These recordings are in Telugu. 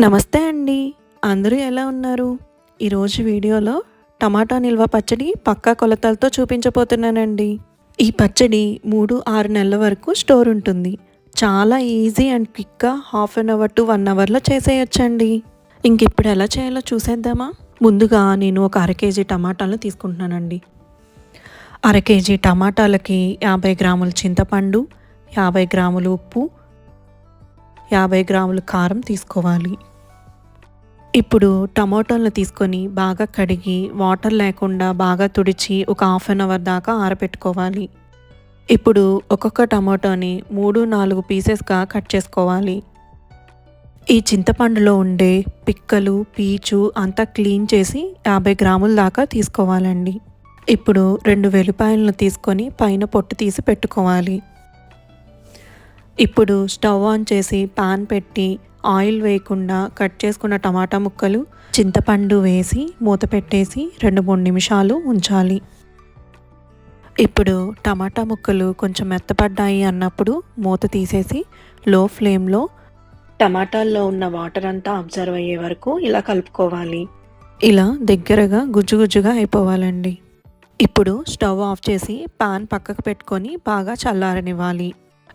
నమస్తే అండి. అందరూ ఎలా ఉన్నారు? ఈరోజు వీడియోలో టమాటా నిల్వ పచ్చడి పక్కా కొలతలతో చూపించబోతున్నానండి. ఈ పచ్చడి మూడు ఆరు నెలల వరకు స్టోర్ ఉంటుంది. చాలా ఈజీ అండ్ క్విక్గా half an hour to one అవర్లో చేసేయచ్చండి. ఇంక ఇప్పుడు ఎలా చేయాలో చూసేద్దామా? ముందుగా నేను ఒక అర కేజీ టమాటాలు తీసుకుంటున్నానండి. అర కేజీ టమాటాలకి యాభై గ్రాముల చింతపండు యాభై గ్రాములు ఉప్పు యాభై గ్రాములు కారం తీసుకోవాలి. ఇప్పుడు టమాటోలను తీసుకొని బాగా కడిగి వాటర్ లేకుండా బాగా తుడిచి ఒక హాఫ్ అన్ అవర్ దాకా ఆరబెట్టుకోవాలి. ఇప్పుడు ఒక్కొక్క టమాటోని మూడు నాలుగు పీసెస్గా కట్ చేసుకోవాలి. ఈ చింతపండులో ఉండే పిక్కలు పీచు అంతా క్లీన్ చేసి యాభై గ్రాముల దాకా తీసుకోవాలండి. ఇప్పుడు రెండు వెల్లిపాయలను తీసుకొని పైన పొట్టు తీసి పెట్టుకోవాలి. ఇప్పుడు స్టవ్ ఆన్ చేసి పాన్ పెట్టి ఆయిల్ వేయకుండా కట్ చేసుకున్న టమాటా ముక్కలు చింతపండు వేసి మూత పెట్టేసి రెండు మూడు నిమిషాలు ఉంచాలి. ఇప్పుడు టమాటా ముక్కలు కొంచెం మెత్తపడ్డాయి అన్నప్పుడు మూత తీసేసి లో ఫ్లేమ్లో టమాటాల్లో ఉన్న వాటర్ అంతా అబ్జర్వ్ అయ్యే వరకు ఇలా కలుపుకోవాలి. ఇలా దగ్గరగా గుజ్జు గుజ్జుగా అయిపోవాలండి. ఇప్పుడు స్టవ్ ఆఫ్ చేసి పాన్ పక్కకు పెట్టుకొని బాగా చల్లారనివ్వాలి.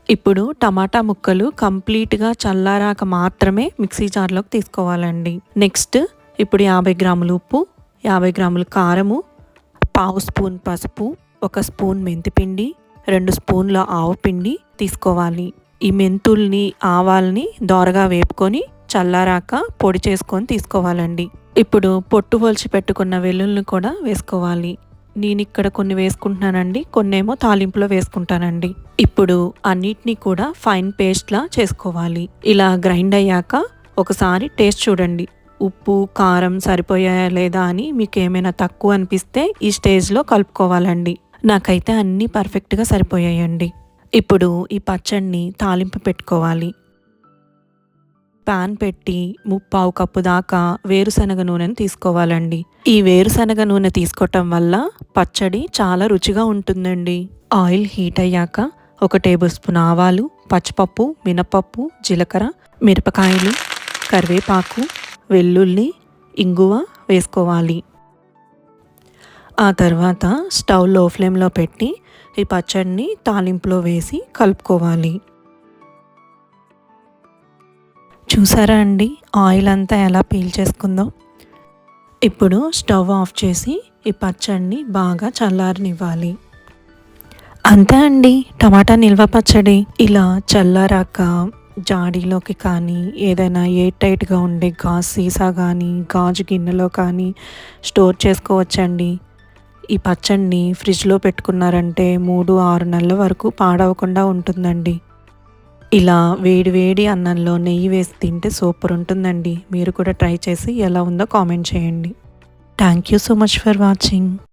ఇప్పుడు టమాటా ముక్కలు కంప్లీట్గా చల్లారాక మాత్రమే మిక్సీ జార్లోకి తీసుకోవాలండి. నెక్స్ట్ ఇప్పుడు యాభై గ్రాములు ఉప్పు యాభై గ్రాములు కారము పావు స్పూన్ పసుపు ఒక స్పూన్ మెంతిపిండి రెండు స్పూన్ల ఆవు పిండి తీసుకోవాలి. ఈ మెంతుల్ని ఆవాల్ని దోరగా వేపుకొని చల్లారాక పొడి చేసుకొని తీసుకోవాలండి. ఇప్పుడు పొట్టు పొలిచి పెట్టుకున్న వెల్లుల్ని కూడా వేసుకోవాలి. నేను ఇక్కడ కొన్ని వేసుకుంటున్నానండి కొన్నేమో తాలింపులో వేసుకుంటానండి. ఇప్పుడు అన్నిటినీ కూడా ఫైన్ పేస్ట్లా చేసుకోవాలి. ఇలా గ్రైండ్ అయ్యాక ఒకసారి టేస్ట్ చూడండి. ఉప్పు కారం సరిపోయాయా లేదా అని మీకు ఏమైనా తక్కువ అనిపిస్తే ఈ స్టేజ్లో కలుపుకోవాలండి. నాకైతే అన్నీ పర్ఫెక్ట్గా సరిపోయాయండి. ఇప్పుడు ఈ పచ్చడిని తాలింపు పెట్టుకోవాలి. పాన్ పెట్టి ముప్పావు కప్పు దాకా వేరుశనగ నూనెను తీసుకోవాలండి. ఈ వేరుశనగ నూనె తీసుకోవటం వల్ల పచ్చడి చాలా రుచిగా ఉంటుందండి. ఆయిల్ హీట్ అయ్యాక ఒక టేబుల్ స్పూన్ ఆవాలు పచ్చిపప్పు మినపప్పు జీలకర్ర మిరపకాయలు కరివేపాకు వెల్లుల్లి ఇంగువ వేసుకోవాలి. ఆ తర్వాత స్టవ్లో ఫ్లేమ్లో పెట్టి ఈ పచ్చడిని తాలింపులో వేసి కలుపుకోవాలి. చూసారా అండి? ఆయిల్ అంతా ఎలా పీల్చేసుకుందో ఇప్పుడు స్టవ్ ఆఫ్ చేసి ఈ పచ్చడిని బాగా చల్లారనివ్వాలి. అంతే అండి. టమాటా నిల్వ పచ్చడి. ఇలా చల్లారాక జాడీలోకి కానీ ఏదైనా ఎయిర్ టైట్గా ఉండే గాజు సీసా కానీ గాజు గిన్నెలో కానీ స్టోర్ చేసుకోవచ్చండి. ఈ పచ్చడిని ఫ్రిడ్జ్లో పెట్టుకున్నారంటే మూడు ఆరు నెలల వరకు పాడవకుండా ఉంటుందండి. ఇలా వేడి వేడి అన్నంలో నెయ్యి వేసి తింటే సూపర్ ఉంటుందండి. మీరు కూడా ట్రై చేసి ఎలా ఉందో కామెంట్ చేయండి. Thank you so much for watching